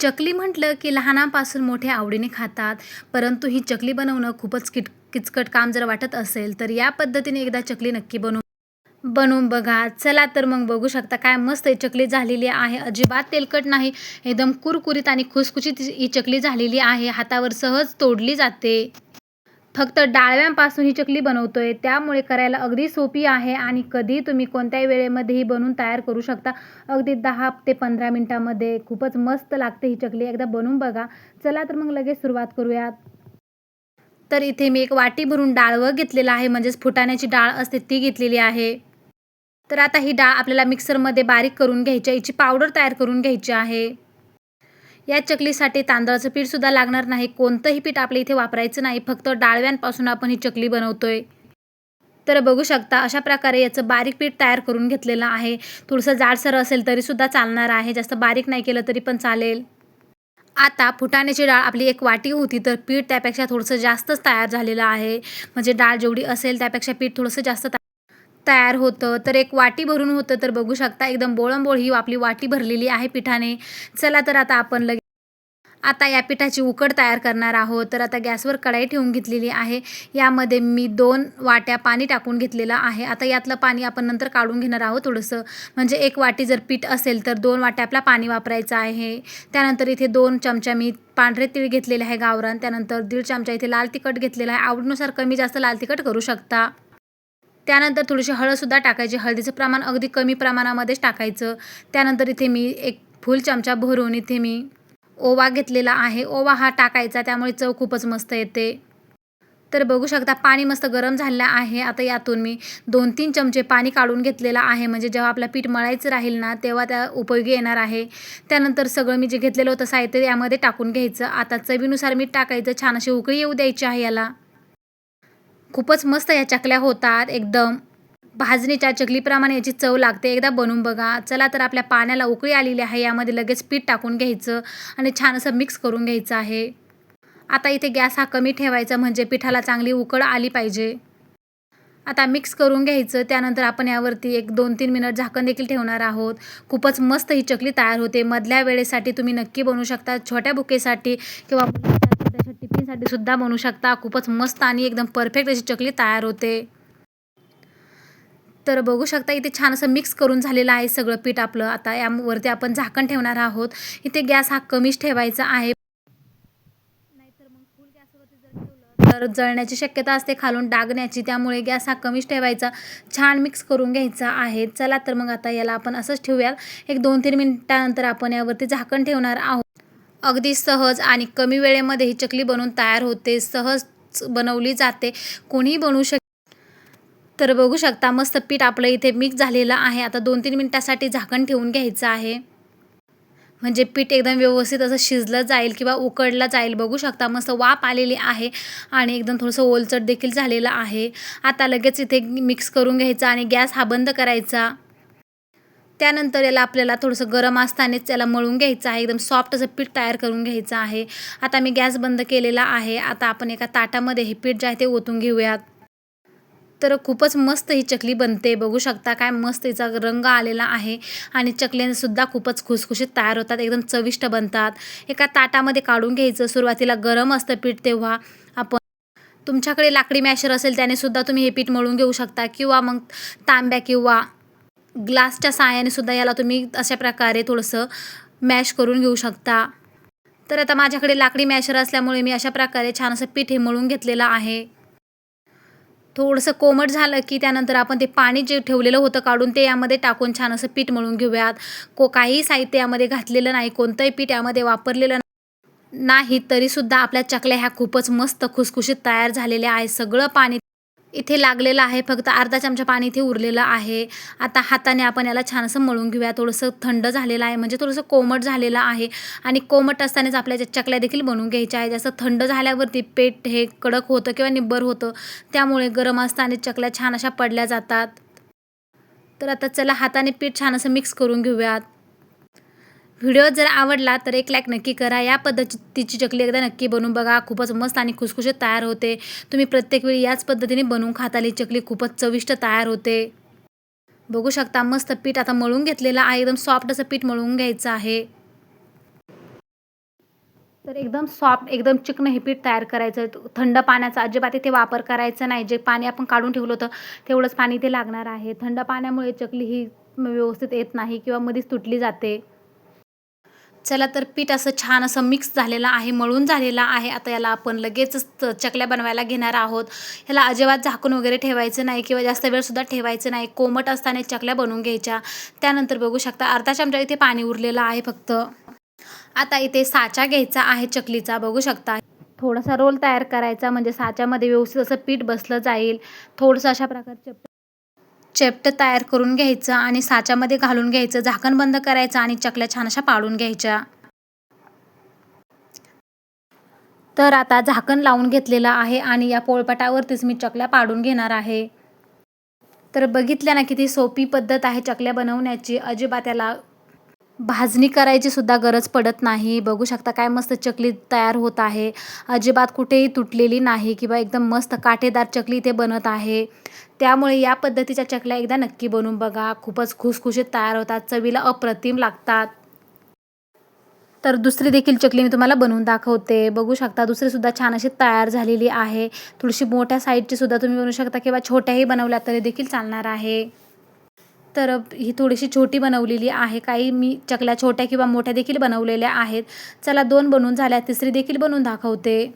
चकली म्हटलं की लहानापासून मोठे आवडीने खातात परंतु ही चकली बनवणं खूपच किट किचकट काम जर वाटत असेल तर या पद्धतीने एकदा चकली नक्की बनवून बनवून बघा. चला तर मग बघू शकता काय मस्त ही चकली झालेली आहे. अजिबात तेलकट नाही एकदम कुरकुरीत आणि खुसखुशीत ही चकली झालेली आहे. हातावर सहज तोडली जाते. फक्त डाळव्यांपासून ही चकली बनवतोय. त्यामुळे करायला अगदी सोपी आहे आणि कधी तुम्ही कोणत्याही वेळेमध्येही बनवून तयार करू शकता. अगदी दहा ते पंधरा मिनटामध्ये खूपच मस्त लागते ही चकली. एकदा बनवून बघा. चला तर मग लगेच सुरुवात करूयात. तर इथे मी एक वाटी भरून डाळवं घेतलेलं आहे. म्हणजेच फुटाण्याची डाळ असते ती घेतलेली आहे. तर आता ही डाळ आपल्याला मिक्सरमध्ये बारीक करून घ्यायची आहे. हिची पावडर तयार करून घ्यायची आहे. या चकलीसाठी तांदळाचं पीठसुद्धा लागणार नाही. कोणतंही पीठ आपल्या इथे वापरायचं नाही. फक्त डाळव्यांपासून आपण ही चकली बनवतोय. तर बघू शकता अशा प्रकारे याचं बारीक पीठ तयार करून घेतलेलं आहे. थोडंसं जाडसर असेल तरीसुद्धा चालणार आहे. जास्त बारीक नाही केलं तरी पण चालेल. आता फुटाण्याची डाळ आपली एक वाटी होती तर पीठ त्यापेक्षा थोडंसं जास्तच तयार झालेलं आहे. म्हणजे डाळ जेवढी असेल त्यापेक्षा पीठ थोडंसं जास्त तयार होतं. तर एक वाटी भरून होतं तर बघू शकता एकदम बोळंबोळ ही आपली वाटी भरलेली आहे पिठाने. चला तर आता आपण लगे आता या पिठाची उकड तयार करणार आहोत. तर आता गॅसवर कढाई ठेवून घेतलेली आहे. यामध्ये मी दोन वाट्या पाणी टाकून घेतलेलं आहे. आता यातलं पाणी आपण नंतर काढून घेणार आहोत थोडंसं. म्हणजे एक वाटी जर पीठ असेल तर दोन वाट्या आपला पाणी वापरायचं आहे. त्यानंतर इथे दोन चमचा मी पांढरे तीळ घेतलेले आहे गावरान. त्यानंतर दीड चमचा इथे लाल तिखट घेतलेला आहे. आवडीनुसार कमी जास्त लाल तिखट करू शकता. त्यानंतर थोडीशी हळदसुद्धा टाकायची. हळदीचं प्रमाण अगदी कमी प्रमाणामध्येच टाकायचं. त्यानंतर इथे मी एक फुल चमचा भरून इथे मी ओवा घेतलेला आहे. ओवा हा टाकायचा त्यामुळे चव खूपच मस्त येते. तर बघू शकता पाणी मस्त गरम झालेलं आहे. आता यातून मी दोन तीन चमचे पाणी काढून घेतलेलं आहे. म्हणजे जेव्हा आपलं पीठ मळायचं राहील ना तेव्हा त्या उपयोगी येणार आहे. त्यानंतर सगळं मी जे घेतलेलं होतं साहित्य यामध्ये टाकून घ्यायचं. आता चवीनुसार मीठ टाकायचं. छान अशी उकळी येऊ द्यायची आहे याला. खूपच मस्त या चकल्या होतात एकदम. भाजणीच्या चकलीप्रमाणे याची चव लागते. एकदा बनवून बघा. चला तर आपल्या पाण्याला उकळी आलेली आहे. यामध्ये लगेच पीठ टाकून घ्यायचं आणि छान असं मिक्स करून घ्यायचं आहे. आता इथे गॅस हा कमी ठेवायचा म्हणजे पिठाला चांगली उकळ आली पाहिजे. आता मिक्स करून घ्यायचं. त्यानंतर आपण यावरती एक दोन तीन मिनिट झाकण देखील ठेवणार आहोत. खूपच मस्त ही चकली तयार होते. मधल्या वेळेसाठी तुम्ही नक्की बनवू शकता. छोट्या बुकेसाठी किंवा छोट्याशा सुद्धा बनवू शकता. खूपच मस्त आणि एकदम परफेक्ट अशी चकली तयार होते. तर बघू शकता इथे छान असं मिक्स करून झालेलं आहे सगळं पीठ आपलं. आता यावरती आपण झाकण ठेवणार आहोत. इथे गॅस हा कमीच ठेवायचा आहे. तर जळण्याची शक्यता असते खालून डागण्याची. त्यामुळे गॅस हा कमीच ठेवायचा. छान मिक्स करून घ्यायचा आहे. चला तर मग आता याला आपण असंच ठेवूयात. एक दोन तीन मिनिटानंतर आपण यावरती झाकण ठेवणार आहोत. अगदी सहज आणि कमी वेळेमध्ये ही चकली बनवून तयार होते. सहज बनवली जाते. कोणीही बनवू शक तर बघू शकता मस्त पीठ आपलं इथे मिक्स झालेलं आहे. आता दोन तीन मिनटासाठी झाकण ठेवून घ्यायचं आहे. म्हणजे पीठ एकदम व्यवस्थित असं शिजलं जाईल किंवा उकडलं जाईल. बघू शकता मस्त वाफ आलेली आहे आणि एकदम थोडंसं ओलचट देखील झालेलं आहे. आता लगेच इथे मिक्स करून घ्यायचं आणि गॅस हा बंद करायचा. त्यानंतर याला आपल्याला थोडंसं गरम असतानाच याला मळून घ्यायचं आहे. एकदम सॉफ्ट असं पीठ तयार करून घ्यायचं आहे. आता मी गॅस बंद केलेला आहे. आता आपण एका ताटामध्ये हे पीठ जे आहे ते ओतून घेऊयात. तर खूपच मस्त ही चकली बनते. बघू शकता काय मस्त हिचा रंग आलेला आहे. आणि चकल्यासुद्धा खूपच खुसखुशीत तयार होतात. एकदम चविष्ट बनतात. एका ताटामध्ये काढून घ्यायचं. सुरुवातीला गरम असतं पीठ तेव्हा आपण. तुमच्याकडे लाकडी मॅशर असेल त्याने सुद्धा तुम्ही हे पीठ मळून घेऊ शकता. किंवा मग तांब्या किंवा ग्लासच्या साहाय्याने सुद्धा याला तुम्ही अशा प्रकारे थोडंसं मॅश करून घेऊ शकता. तर आता माझ्याकडे लाकडी मॅशर असल्यामुळे मी अशा प्रकारे छान असं पीठ हे मळून घेतलेलं आहे. थोडंसं कोमट झालं की त्यानंतर आपण ते पाणी जे ठेवलेलं होतं काढून ते यामध्ये टाकून छान असं पीठ मळून घेऊयात. को काही साहित्य यामध्ये घातलेलं नाही कोणतंही पीठ यामध्ये वापरलेलं नाही. तरीसुद्धा आपल्या चकल्या ह्या खूपच मस्त खुसखुशीत तयार झालेल्या आहे सगळं पाणी इथे लागलेलं आहे. फक्त अर्धा चमचा पाणी इथे उरलेलं आहे. आता हाताने आपण याला छान असं मळून घेऊया. थोडंसं थंड झालेलं आहे. म्हणजे थोडंसं कोमट झालेलं आहे. आणि कोमट असतानाच आपल्या चकल्या देखील बनवून घ्यायच्या आहे जसं थंड झाल्यावरती पेट हे कडक होतं किंवा निब्बर होतं. त्यामुळे गरम असताना चकल्या छान अशा पडल्या जातात. तर आता चला हाताने पीठ छान असं मिक्स करून घेऊयात. व्हिडिओ जर आवडला तर एक लाईक नक्की करा. या पद्धतीची चकली एकदा नक्की बनवून बघा. खूपच मस्त आणि खुसखुशीत तयार होते. तुम्ही प्रत्येक वेळी याच पद्धतीने बनवून खाताली. चकली खूपच चविष्ट तयार होते. बघू शकता मस्त पीठ आता मळून घेतलेलं आहे. एकदम सॉफ्ट असं पीठ मळून घ्यायचं आहे. तर एकदम सॉफ्ट एकदम चिकन हे पीठ तयार करायचं. थंड पाण्याचा अजिबात इथे वापर करायचा नाही. जे पाणी आपण काढून ठेवलं होतं तेवढंच पाणी ते लागणार आहे. थंड पाण्यामुळे चकली ही व्यवस्थित येत नाही किंवा मध्येच तुटली जाते. चला तर पीठ असं छान असं मिक्स झालेलं आहे मळून झालेलं आहे. आता याला आपण लगेचच चकल्या बनवायला घेणार आहोत. ह्याला अजिबात झाकून वगैरे ठेवायचं नाही किंवा जास्त वेळसुद्धा ठेवायचं नाही. कोमट असताना चकल्या बनवून घ्यायच्या. त्यानंतर बघू शकता अर्धा चमचा इथे पाणी उरलेलं आहे फक्त. आता इथे साचा घ्यायचा आहे चकलीचा. बघू शकता. थोडासा रोल तयार करायचा म्हणजे साच्यामध्ये व्यवस्थित असं पीठ बसलं जाईल. थोडंसं अशा प्रकारचे चेपट तयार करून घ्यायचं आणि साच्यामध्ये घालून घ्यायचं झाकण बंद करायचं आणि चकल्या छान अशा पाडून घ्यायच्या. तर आता झाकण लावून घेतलेलं आहे आणि या पोळपाटावरतीच मी चकल्या पाडून घेणार आहे. तर बघितल्या ना किती सोपी पद्धत आहे चकल्या बनवण्याची. अजिबात याला भाजणी करायची सुद्धा गरज पडत नाही. बघू शकता काय मस्त चकली तयार होत आहे. अजिबात कुठेही तुटलेली नाही किंवा एकदम मस्त काटेदार चकली इथे बनत आहे. त्यामुळे या पद्धतीच्या चकल्या एकदा नक्की बनवून बघा. खूपच खुसखुशीत तयार होतात. चवीला अप्रतिम लागतात. तर दुसरी देखील चकली मी तुम्हाला बनवून दाखवते. बघू शकता दुसरीसुद्धा छान अशी तयार झालेली आहे. थोडीशी मोठ्या साईजची सुद्धा तुम्ही बनवू शकता किंवा छोट्याही बनवल्या तरी देखील चालणार आहे. तर ही थोडीशी छोटी बनवलेली आहे. काही मी चकल्या छोट्या किंवा मोठ्या देखील बनवलेल्या आहेत. चला दोन बनवून झाल्या. तिसरी देखील बनवून दाखवते.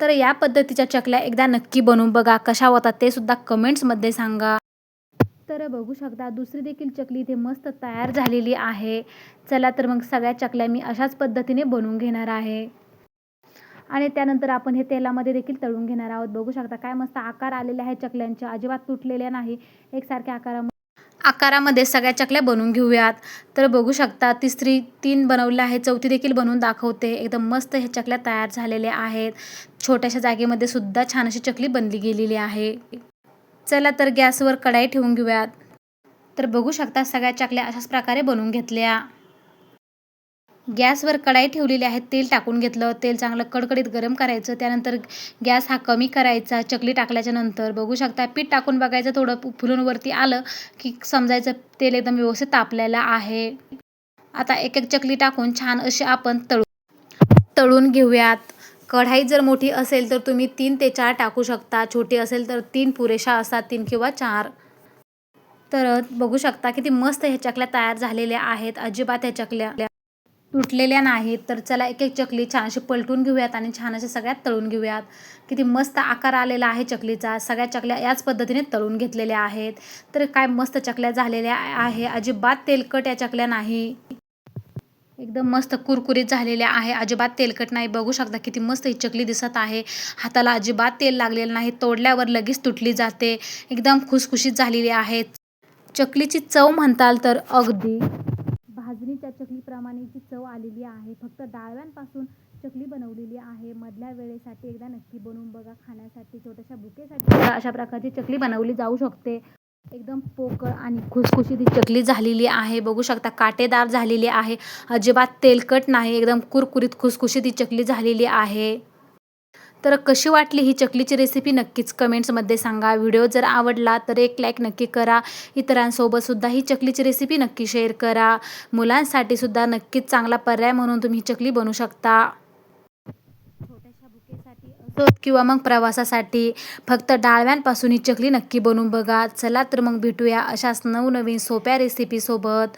तर या पद्धतीच्या चकल्या एकदा नक्की बनवून बघा. कशा होतात ते सुद्धा कमेंट्समध्ये सांगा. तर बघू शकता दुसरी देखील चकली इथे मस्त तयार झालेली आहे. चला तर मग सगळ्या चकल्या मी अशाच पद्धतीने बनवून घेणार आहे. आणि त्यानंतर आपण हे तेलामध्ये देखील तळून घेणार आहोत. बघू शकता काय मस्त आकार आलेले आहे चकल्यांच्या अजिबात तुटलेल्या नाही. एकसारख्या आकारामध्ये आकारामध्ये सगळ्या चकल्या बनवून घेऊयात. तर बघू शकता तिसरी तीन बनवल्या आहे चौथी देखील बनवून दाखवते. एकदम मस्त ह्या चकल्या तयार झालेल्या आहेत. छोट्याशा जागेमध्ये सुद्धा छान अशी चकली बनली गेलेली आहे. चला तर गॅसवर कढाई ठेवून घेऊयात. तर बघू शकता सगळ्या चकल्या अशाच प्रकारे बनवून घेतल्या. गॅसवर कढाई ठेवलेली आहे तेल टाकून घेतलं तेल चांगलं कडकडीत गरम करायचं त्यानंतर गॅस हा कमी करायचा चकली टाकल्याच्या नंतर. बघू शकता पीठ टाकून बघायचं थोडं फुलूनवरती फुलून वरती आलं की समजायचं तेल एकदम व्यवस्थित तापलेलं आहे. आता एक एक चकली टाकून छान अशी आपण तळू तळून घेऊयात. कढाई जर मोठी असेल तर तुम्ही तीन ते चार टाकू शकता. छोटी असेल तर तीन पुरेशा असतात तीन किंवा चार. तर बघू शकता किती मस्त ह्या चकल्या तयार झालेल्या आहेत. अजिबात ह्या चकल्या तुटलेल्या नाहीत तर चला एक एक चकली छान अशी पलटून घेऊयात आणि छान अशा सगळ्यात तळून घेऊयात. किती मस्त आकार आलेला आहे चकलीचा. सगळ्या चकल्या याच पद्धतीने तळून घेतलेल्या आहेत. तर काय मस्त चकल्या झालेल्या आहे. अजिबात तेलकट या चकल्या नाही. एकदम मस्त कुरकुरीत झालेल्या आहे. अजिबात तेलकट नाही. बघू शकता किती मस्त ही चकली दिसत आहे. हाताला अजिबात तेल लागलेलं नाही. तोडल्यावर लगेच तुटली जाते. एकदम खुसखुशीत झालेली आहे. चकलीची चव म्हणताल तर अगदी भाजणीच्या चकलीप्रमाणेची चव आलेली आहे फक्त डाळव्यांपासून चकली बनवलेली आहे. मधल्या वेळेसाठी एकदा नक्की बनवून बघा. खाण्यासाठी छोट्याशा बुकेसाठी अशा प्रकारची चकली बनवली जाऊ शकते. एकदम पोकळ आणि खुसखुशीत ही चकली झालेली आहे. बघू शकता काटेदार झालेली आहे. अजिबात तेलकट नाही. एकदम कुरकुरीत खुसखुशीत ही चकली झालेली आहे. तर कशी वाटली ही चकलीची रेसिपी नक्कीच कमेंट्समध्ये सांगा. व्हिडिओ जर आवडला तर एक लाईक नक्की करा. इतरांसोबतसुद्धा ही चकलीची रेसिपी नक्की शेअर करा. मुलांसाठी सुद्धा नक्कीच चांगला पर्याय म्हणून तुम्ही ही चकली बनवू शकता. किंवा मग प्रवासासाठी फक्त डाळव्यांपासून ही चकली नक्की बनवून बघा. चला तर मग भेटूया अशाच नवनवीन सोप्या रेसिपीसोबत